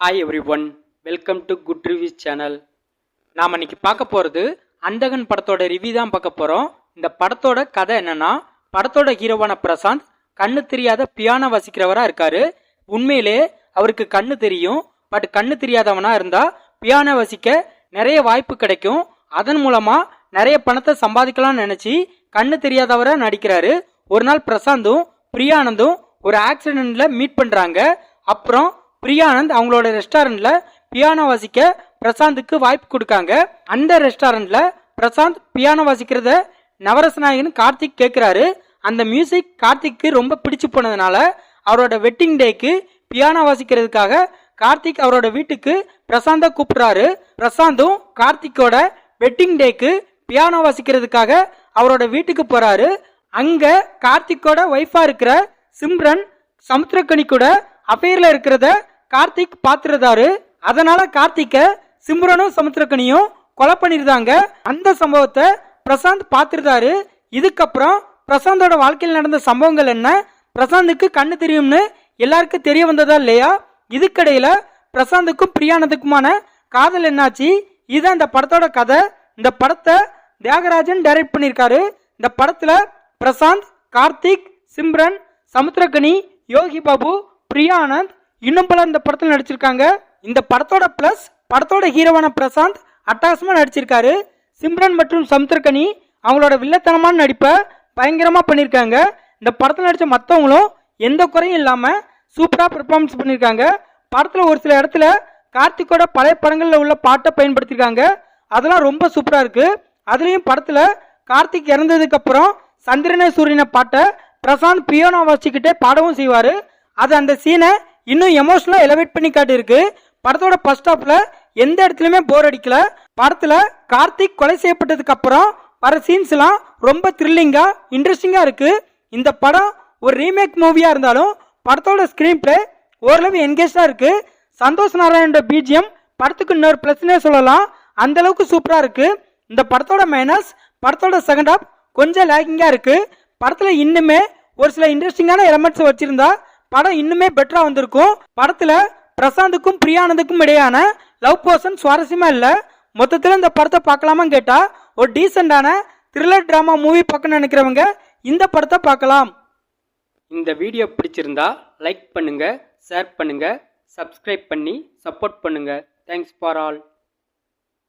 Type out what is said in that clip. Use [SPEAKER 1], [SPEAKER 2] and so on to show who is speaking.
[SPEAKER 1] Hi everyone welcome to good reviews channel நாம் இன்னைக்கு பார்க்க போகிறது அந்தகன் படத்தோட ரிவ்யூ தான் பார்க்க போகிறோம் இந்த படத்தோட கதை என்னன்னா படத்தோட ஹீரோவான பிரசாந்த் கண்ணு தெரியாத பியானோ வசிக்கிறவராக இருக்காரு. உண்மையிலே அவருக்கு கண்ணு தெரியும் பட் கண்ணு தெரியாதவனாக இருந்தால் பியானோ வசிக்க நிறைய வாய்ப்பு கிடைக்கும். அதன் மூலமாக நிறைய பணத்தை சம்பாதிக்கலாம்னு நினச்சி கண்ணு தெரியாதவராக நடிக்கிறாரு. ஒரு நாள் பிரசாந்தும் பிரியானந்தும் ஒரு ஆக்சிடெண்ட்டில் மீட் பண்ணுறாங்க அப்புறம் பிரியானந்த் அவங்களோட ரெஸ்டாரண்ட்ல பியானோ வாசிக்க பிரசாந்துக்கு வாய்ப்பு கொடுக்காங்க. அந்த ரெஸ்டாரண்ட்ல பிரசாந்த் பியானோ வாசிக்கிறத நவரசநாயகன் கார்த்திக் கேட்கிறாரு அந்த மியூசிக் கார்த்திக்கு ரொம்ப பிடிச்சு போனதுனால அவரோட வெட்டிங் டேக்கு பியானோ வாசிக்கிறதுக்காக கார்த்திக் அவரோட வீட்டுக்கு பிரசாந்த கூப்பிடுறாரு. பிரசாந்தும் கார்த்திக்கோட வெட்டிங் டேக்கு பியானோ வாசிக்கிறதுக்காக அவரோட வீட்டுக்கு போறாரு. அங்க கார்த்திக்கோட ஒய்ஃபா இருக்கிற சிம்ரன் சமுத்திரக்கணி கூட அஃபேர்ல இருக்கிறத கார்த்திக் பாத்துறதாரு அதனால கார்த்திக்க சிம்ரனும் சமுத்திரக்கனியும் கொலை பண்ணிருந்தாங்க. அந்த சம்பவத்தை பிரசாந்த் பாத்துருந்தாரு இதுக்கப்புறம் பிரசாந்தோட வாழ்க்கையில் நடந்த சம்பவங்கள் என்ன? பிரசாந்துக்கு கண்ணு தெரியும்னு எல்லாருக்கும் தெரிய வந்ததா இல்லையா? இதுக்கடையில பிரசாந்துக்கும் பிரியானதுக்குமான காதல் என்னாச்சு? இதுதான் இந்த படத்தோட கதை. இந்த படத்தை தியாகராஜன் டைரக்ட் பண்ணியிருக்காரு இந்த படத்துல பிரசாந்த் கார்த்திக் சிம்ரன் சமுத்திரகனி யோகி பாபு பிரியானந்த் இன்னும் பலர் இந்த படத்தில் நடிச்சிருக்காங்க. இந்த படத்தோட பிளஸ் படத்தோட ஹீரோவான பிரசாந்த் அட்டகாசமாக நடிச்சிருக்காரு. சிம்ரன் மற்றும் சமுத்திரகனி அவங்களோட வில்லத்தனமான நடிப்பை பயங்கரமாக பண்ணியிருக்காங்க இந்த படத்தில் நடித்த மற்றவங்களும் எந்த குறையும் இல்லாமல் சூப்பராக பெர்ஃபார்மன்ஸ் பண்ணியிருக்காங்க படத்தில் ஒரு சில இடத்துல கார்த்திக்கோட பழைய படங்களில் உள்ள பாட்டை பயன்படுத்தியிருக்காங்க அதெல்லாம் ரொம்ப சூப்பராக இருக்குது அதுலேயும் படத்தில் கார்த்திக் இறந்ததுக்கப்புறம் சந்திரனே சூரியனை பாட்டை பிரசாந்த் பியோனா வாசிக்கிட்டே பாடவும் செய்வார். அது அந்த சீனை இன்னும் எமோஷனலாக எலவேட் பண்ணி காட்டியிருக்கு. படத்தோட ஃபர்ஸ்ட் ஸ்டாப்பில் எந்த இடத்துலையுமே போர் அடிக்கல. படத்தில் கார்த்திக் கொலை செய்யப்பட்டதுக்கு அப்புறம் வர சீன்ஸ்லாம் ரொம்ப த்ரில்லிங்காக இன்ட்ரெஸ்டிங்காக இருக்கு. இந்த படம் ஒரு ரீமேக் மூவியாக இருந்தாலும் படத்தோட ஸ்க்ரீன் பிளே ஓரளவு என்கேஜாக இருக்கு. சந்தோஷ் நாராயணோட பிஜிஎம் படத்துக்கு இன்னொரு பிரச்சனையே சொல்லலாம். அந்த அளவுக்கு சூப்பராக இருக்கு. இந்த படத்தோட மைனஸ் படத்தோட செகண்ட் ஹாஃப் கொஞ்சம் லேக்கிங்காக இருக்கு. படத்தில் இன்னுமே ஒரு சில இன்ட்ரெஸ்டிங்கான எலமெண்ட்ஸ் வச்சுருந்தா படம் இன்னுமே பெட்டரா வந்திருக்கும். படத்துல பிரசாந்துக்கும் பிரியானந்துக்கும் இடையான லவ் போர்ஷன் சுவாரஸ்யமா இல்ல. மொத்தத்துல இந்த படத்தை பார்க்கலாமான்னு கேட்டா ஒரு டீசெண்டான த்ரில்லர் டிராமா மூவி பார்க்க நினைக்கிறவங்க இந்த படத்தை பார்க்கலாம். இந்த வீடியோ பிடிச்சிருந்தா லைக் பண்ணுங்க ஷேர் பண்ணுங்க சப்ஸ்கிரைப் பண்ணி சப்போர்ட் பண்ணுங்க. Thanks for all